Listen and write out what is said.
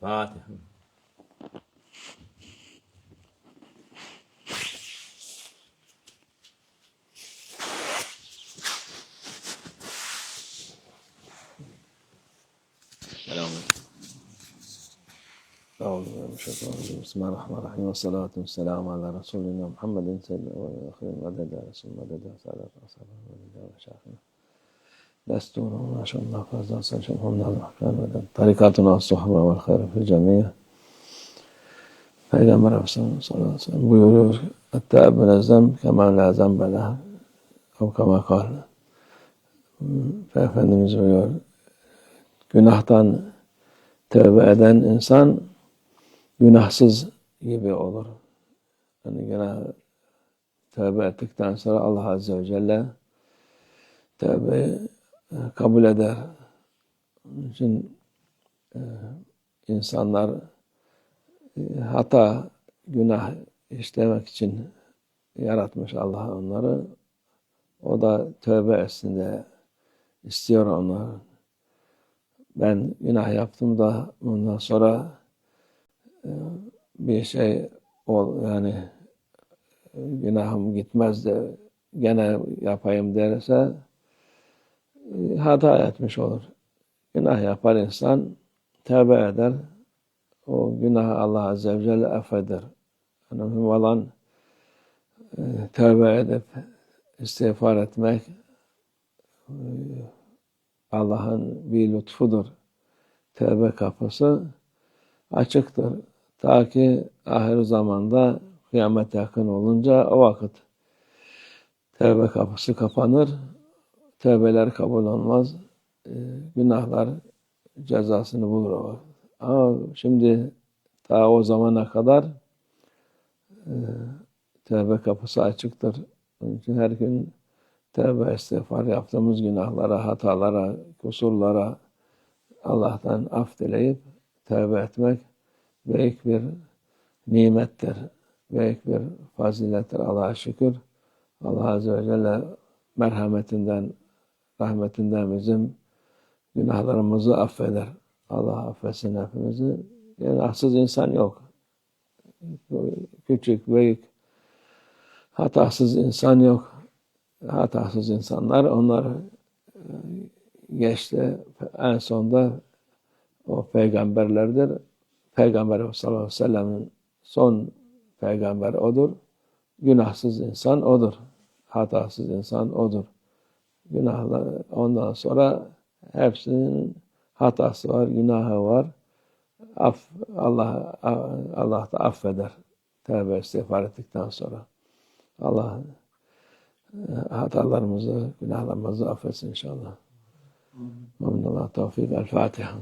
فاتحة بسم الله الرحمن الرحيم. والصلاة والسلام على رسولنا محمد سيد الأولين والآخرين مدد رسول مدد سادة أصحابه مدد وشافنا Ve maşallah fazla saçım hamdal rahman ve dede. Tarikatuna suhba ve hayra fil cemiye. Peygamber Efendimiz sallallahu aleyhi ve sellem buyuruyor. Ettâb münezzem kemâ la zembe leh. Ev kemâ kâl. Efendimiz buyuruyor. Günahtan tövbe eden insan günahsız gibi olur. Yani günah tövbe ettikten sonra Allah Azze ve Celle tövbeyi kabul eder. Onun için e, insanlar e, hata, günah işlemek için yaratmış Allah onları. O da tövbe etsin diye istiyor onları. Ben günah yaptım da bundan sonra e, bir şey ol yani e, günahım gitmez de gene yapayım derse e, hata etmiş olur. Günah yapar insan tövbe eder. O günahı Allah Azze ve Celle affeder. Mühim olan tövbe edip istiğfar etmek Allah'ın bir lütfudur. Tevbe kapısı açıktır. Ta ki ahir zamanda kıyamet yakın olunca o vakit tevbe kapısı kapanır. Tevbeler kabul olmaz. E, günahlar cezasını bulur. Ama şimdi ta o zamana kadar e, tevbe kapısı açıktır. Onun için her gün tevbe istiğfar yaptığımız günahlara, hatalara, kusurlara Allah'tan af dileyip tevbe etmek büyük bir nimettir. Büyük bir fazilettir Allah'a şükür. Allah Azze ve Celle merhametinden, rahmetinden bizim günahlarımızı affeder. Allah affetsin hepimizi. Günahsız insan yok. Küçük, büyük, hatasız insan yok hatasız insanlar. Onlar e, geçti. En sonda o peygamberlerdir. Peygamber sallallahu aleyhi ve sellem'in son peygamber odur. Günahsız insan odur. Hatasız insan odur. Günahlar ondan sonra hepsinin hatası var, günahı var. Af, Allah Allah da affeder. Tevbe istiğfar ettikten sonra. Allah hatalarımızı, günahlarımızı affetsin inşallah. Amin. Allah tevfik. El Fatiha.